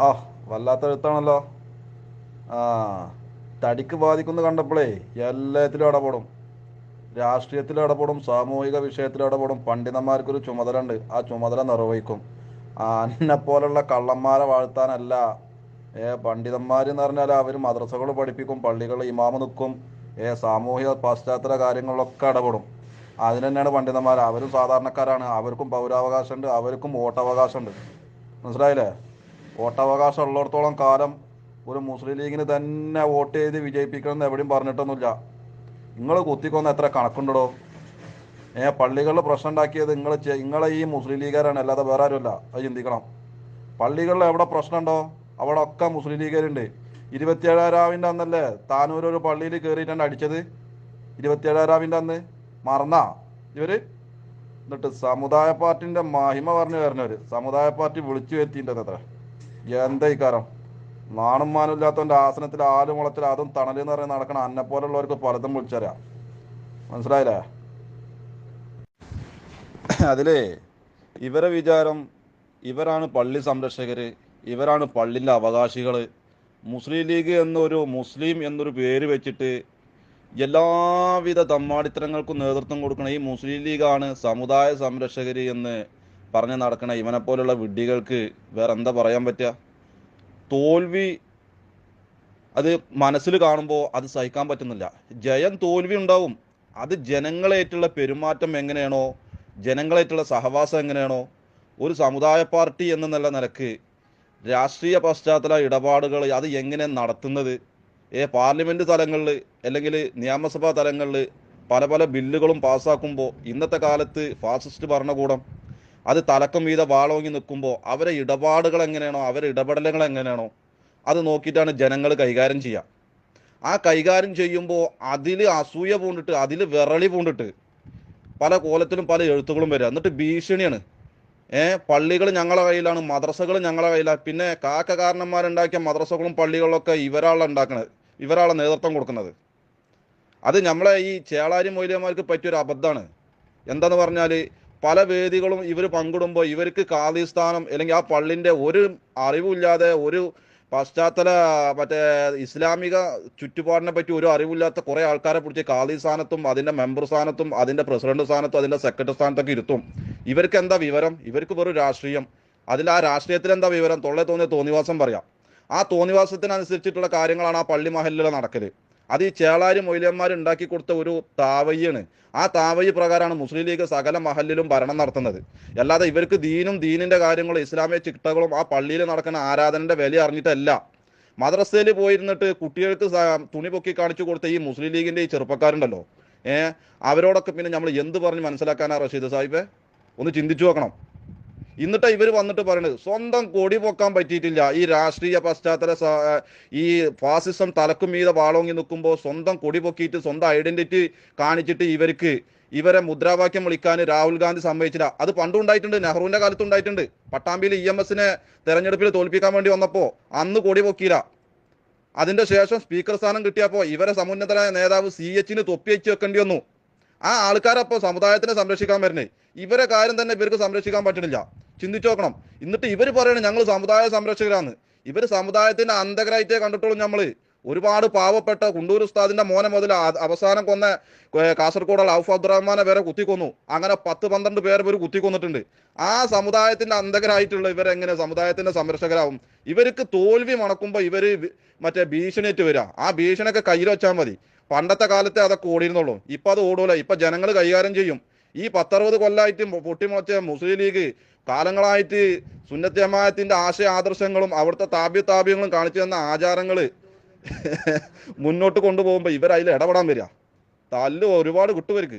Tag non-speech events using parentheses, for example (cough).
ആ വല്ലാത്ത എഴുത്താണല്ലോ. ആ തടിക്ക് ബാധിക്കുന്ന കണ്ടപ്പോഴേ എല്ലാത്തിലും ഇടപെടും. രാഷ്ട്രീയത്തിൽ ഇടപെടും സാമൂഹിക വിഷയത്തിൽ ഇടപെടും. പണ്ഡിതന്മാർക്കൊരു ചുമതല ഉണ്ട് ആ ചുമതല നിർവഹിക്കും. അന്നെ പോലുള്ള കള്ളന്മാരെ വാഴ്ത്താനല്ല. ഏ പണ്ഡിതന്മാർ എന്ന് പറഞ്ഞാൽ അവർ മദ്രസകൾ പഠിപ്പിക്കും പള്ളികൾ ഇമാമ നിൽക്കും ഏ സാമൂഹിക പാശ്ചാത്തല കാര്യങ്ങളിലൊക്കെ ഇടപെടും. അതിന് തന്നെയാണ് പണ്ഡിതന്മാർ അവരും സാധാരണക്കാരാണ്. അവർക്കും പൗരാവകാശമുണ്ട് അവർക്കും വോട്ടവകാശമുണ്ട്. മനസ്സിലായില്ലേ? വോട്ടവകാശം ഉള്ളിടത്തോളം കാലം ഒരു മുസ്ലിം ലീഗിന് തന്നെ വോട്ട് ചെയ്ത് വിജയിപ്പിക്കണം എന്ന് എവിടെയും പറഞ്ഞിട്ടൊന്നുമില്ല. നിങ്ങൾ കുത്തിക്കൊന്ന് എത്ര കണക്കുണ്ടോ ഏ പള്ളികളിൽ പ്രശ്നം ഉണ്ടാക്കിയത് നിങ്ങൾ നിങ്ങളെ ഈ മുസ്ലിം ലീഗുകാരാണ് അല്ലാതെ വേറെ ആരുമല്ല. അത് ചിന്തിക്കണം. പള്ളികളിൽ എവിടെ പ്രശ്നമുണ്ടോ? അവിടെ ഒക്കെ മുസ്ലിം ലീഗുകാരുണ്ട്. ഇരുപത്തിയേഴാം രാവിന്റെ അന്നല്ലേ താനൂർ ഒരു പള്ളിയിൽ കയറിയിട്ടാണ് അടിച്ചത്? ഇരുപത്തിയേഴാം രാവിന്റെ അന്ന്? മറന്നാ? ഇവർ എന്നിട്ട് സമുദായ പാർട്ടിന്റെ മഹിമ പറഞ്ഞു വരുന്നവർ സമുദായ പാർട്ടി വിളിച്ചു വരുത്തിയിട്ടുണ്ടെന്ന് അത്ര. എന്താ ഇക്കാരം നാണും മാനും ഇല്ലാത്തവന്റെ ആസനത്തിൽ ആൽ മുളത്തിൽ അതും തണലെന്ന് പറഞ്ഞ് നടക്കണ അന്നെ പോലുള്ളവർക്ക് പലതും വിളിച്ചറിയാം. മനസ്സിലായില്ലേ? അതിലേ ഇവരെ വിചാരം ഇവരാണ് പള്ളി സംരക്ഷകര് ഇവരാണ് പള്ളിന്റെ അവകാശികൾ മുസ്ലിം ലീഗ് എന്നൊരു മുസ്ലിം എന്നൊരു പേര് വെച്ചിട്ട് എല്ലാവിധ തമ്മാടിത്തരങ്ങൾക്കും നേതൃത്വം കൊടുക്കുന്ന ഈ മുസ്ലിം ലീഗാണ് സമുദായ സംരക്ഷകര് എന്ന് പറഞ്ഞ് നടക്കണ ഇവനെ പോലുള്ള വിഡ്ഢികൾക്ക് വേറെ എന്താ പറയാൻ പറ്റുക? തോൽവി അത് മനസ്സിൽ കാണുമ്പോൾ അത് സഹിക്കാൻ പറ്റുന്നില്ല. ജയം തോൽവി ഉണ്ടാവും. അത് ജനങ്ങളേറ്റുള്ള പെരുമാറ്റം എങ്ങനെയാണോ ജനങ്ങളേറ്റുള്ള സഹവാസം എങ്ങനെയാണോ ഒരു സമുദായ പാർട്ടി എന്ന നിലയ്ക്ക് രാഷ്ട്രീയ പശ്ചാത്തല ഇടപാടുകൾ അത് എങ്ങനെ നടത്തുന്നത്? ഏ പാർലമെന്റ് തലങ്ങളിൽ അല്ലെങ്കിൽ നിയമസഭാ തലങ്ങളിൽ പല പല ബില്ലുകളും പാസ്സാക്കുമ്പോൾ ഇന്നത്തെ കാലത്ത് ഫാസിസ്റ്റ് ഭരണകൂടം അത് തലക്കം വീത വാളോങ്ങി നിൽക്കുമ്പോൾ അവരെ ഇടപാടുകൾ എങ്ങനെയാണോ അവരെ ഇടപെടലുകൾ എങ്ങനെയാണോ അത് നോക്കിയിട്ടാണ് ജനങ്ങൾ കൈകാര്യം ചെയ്യുക. ആ കൈകാര്യം ചെയ്യുമ്പോൾ അതിൽ അസൂയ പൂണ്ടിട്ട് അതിൽ വിറളി പൂണ്ടിട്ട് പല കോലത്തിലും പല എഴുത്തുകളും വരിക. എന്നിട്ട് ഭീഷണിയാണ്. ഏ പള്ളികൾ ഞങ്ങളെ കയ്യിലാണ് മദ്രസകൾ ഞങ്ങളെ കയ്യിലാണ് പിന്നെ കാക്ക കാരണന്മാരുണ്ടാക്കിയ മദ്രസകളും പള്ളികളൊക്കെ ഇവരാളെ ഉണ്ടാക്കുന്നത് ഇവരാളെ നേതൃത്വം കൊടുക്കുന്നത്. അത് നമ്മളെ ഈ ചേളാരി മൊയ്ലിയന്മാർക്ക് പറ്റിയൊരു അബദ്ധമാണ്. എന്താന്ന് പറഞ്ഞാൽ പല വേദികളും ഇവർ പങ്കിടുമ്പോൾ ഇവർക്ക് കാലിസ്ഥാനം അല്ലെങ്കിൽ ആ പള്ളിന്റെ ഒരു അറിവില്ലാതെ ഒരു പശ്ചാത്തല മറ്റേ ഇസ്ലാമിക ചുറ്റുപാടിനെ പറ്റി ഒരു അറിവില്ലാത്ത കുറേ ആൾക്കാരെ പിടിച്ച് കാലി സ്ഥാനത്തും അതിന്റെ മെമ്പർ സ്ഥാനത്തും അതിന്റെ പ്രസിഡന്റ് സ്ഥാനത്തും അതിന്റെ സെക്രട്ടറി സ്ഥാനത്തൊക്കെ ഇരുത്തും. ഇവർക്ക് എന്താ വിവരം? ഇവർക്ക് വെറും രാഷ്ട്രീയം. അതിൽ ആ രാഷ്ട്രീയത്തിൽ എന്താ വിവരം? തൊള്ളെ തോന്നിയ തോന്നിവാസം പറയാം. ആ തോന്നിവാസത്തിനനുസരിച്ചിട്ടുള്ള കാര്യങ്ങളാണ് ആ പള്ളി മഹലിൽ നടക്കൽ. അത് ഈ ചേളാരി മൊയിലന്മാർ ഉണ്ടാക്കി കൊടുത്ത ഒരു താവയ്യാണ്. ആ താവയ്യ പ്രകാരമാണ് മുസ്ലിം ലീഗ് സകല മഹലിലും ഭരണം നടത്തുന്നത്. അല്ലാതെ ഇവർക്ക് ദീനും ദീനിന്റെ കാര്യങ്ങളും ഇസ്ലാമിക ചിട്ടകളും ആ പള്ളിയിൽ നടക്കുന്ന ആരാധനന്റെ വില അറിഞ്ഞിട്ടല്ല. മദ്രസയിൽ പോയിരുന്നിട്ട് കുട്ടികൾക്ക് തുണി പൊക്കി കാണിച്ചു കൊടുത്ത ഈ മുസ്ലിം ലീഗിന്റെ ഈ ചെറുപ്പക്കാരുണ്ടല്ലോ. ഏഹ് അവരോടൊക്കെ പിന്നെ നമ്മൾ എന്ത് പറഞ്ഞ് മനസ്സിലാക്കാനാ റഷീദ് സാഹിബെ? ഒന്ന് ചിന്തിച്ചു നോക്കണം. എന്നിട്ടാ ഇവർ വന്നിട്ട് പറയുന്നത് സ്വന്തം കൊടി പൊക്കാൻ പറ്റിയിട്ടില്ല. ഈ രാഷ്ട്രീയ പശ്ചാത്തല ഈ ഫാസിസം തലക്കും മീതെ വാളോങ്ങി നിൽക്കുമ്പോൾ സ്വന്തം കൊടി പൊക്കിയിട്ട് സ്വന്തം ഐഡന്റിറ്റി കാണിച്ചിട്ട് ഇവർക്ക് ഇവരെ മുദ്രാവാക്യം വിളിക്കാൻ രാഹുൽ ഗാന്ധി സമ്മതിച്ചില്ല. അത് പണ്ടും ഉണ്ടായിട്ടുണ്ട്. നെഹ്റുവിന്റെ കാലത്ത് ഉണ്ടായിട്ടുണ്ട്. പട്ടാമ്പിയിൽ ഇ എം എസിനെ തെരഞ്ഞെടുപ്പിൽ തോൽപ്പിക്കാൻ വേണ്ടി വന്നപ്പോൾ അന്ന് കൊടി പൊക്കിയില്ല. അതിന്റെ ശേഷം സ്പീക്കർ സ്ഥാനം കിട്ടിയപ്പോൾ ഇവരെ സമുന്നതരായ നേതാവ് സി എച്ചിന് തൊപ്പി വെച്ച് വെക്കേണ്ടി വന്നു. ആ ആൾക്കാരപ്പോൾ സമുദായത്തിനെ സംരക്ഷിക്കാൻ വരുന്നേ ഇവരെ കാര്യം തന്നെ ഇവർക്ക് സംരക്ഷിക്കാൻ പറ്റണില്ല. ചിന്തിച്ചു നോക്കണം എന്നിട്ട് ഇവർ പറയണം ഞങ്ങൾ സമുദായ സംരക്ഷകരാണ്. ഇവർ സമുദായത്തിന്റെ അന്തകരായിട്ടേ കണ്ടിട്ടുള്ളൂ നമ്മൾ ഒരുപാട് പാവപ്പെട്ട കുണ്ടൂർ ഉസ്താദിന്റെ മോനെ മുതൽ അവസാനം കൊന്ന കാസർഗോഡുള്ള കാസർഗോഡ് ഔഫ് അബ്ദുറഹ്മാനെ വരെ കുത്തിക്കൊന്നു. അങ്ങനെ പത്ത് പന്ത്രണ്ട് പേര് ഇവർ കുത്തിക്കൊന്നിട്ടുണ്ട്. ആ സമുദായത്തിന്റെ അന്തകരായിട്ടുള്ള ഇവരെങ്ങനെ സമുദായത്തിന്റെ സംരക്ഷകരാവും? ഇവർക്ക് തോൽവി മണക്കുമ്പോൾ ഇവർ മറ്റേ ഭീഷണിയേറ്റ് വരിക ആ ഭീഷണിയൊക്കെ കയ്യിൽ വെച്ചാൽ മതി. പണ്ടത്തെ കാലത്തെ അതൊക്കെ ഓടിയിരുന്നുള്ളൂ ഇപ്പൊ അത് ഓടൂല. ഇപ്പൊ ജനങ്ങൾ കൈകാര്യം ചെയ്യും. ഈ പത്തറുപത് കൊല്ലമായിട്ട് പൊട്ടിമുളച്ച മുസ്ലിം ലീഗ് കാലങ്ങളായിട്ട് സുന്നത്യമായത്തിന്റെ ആശയ ആദർശങ്ങളും അവിടുത്തെ താപ്യ താപ്യങ്ങളും കാണിച്ചു തന്ന ആചാരങ്ങൾ (laughs) മുന്നോട്ട് കൊണ്ടുപോകുമ്പോൾ ഇവർ ഇടപെടാൻ വരിക. തല്ല് ഒരുപാട് കിട്ടുവർക്ക്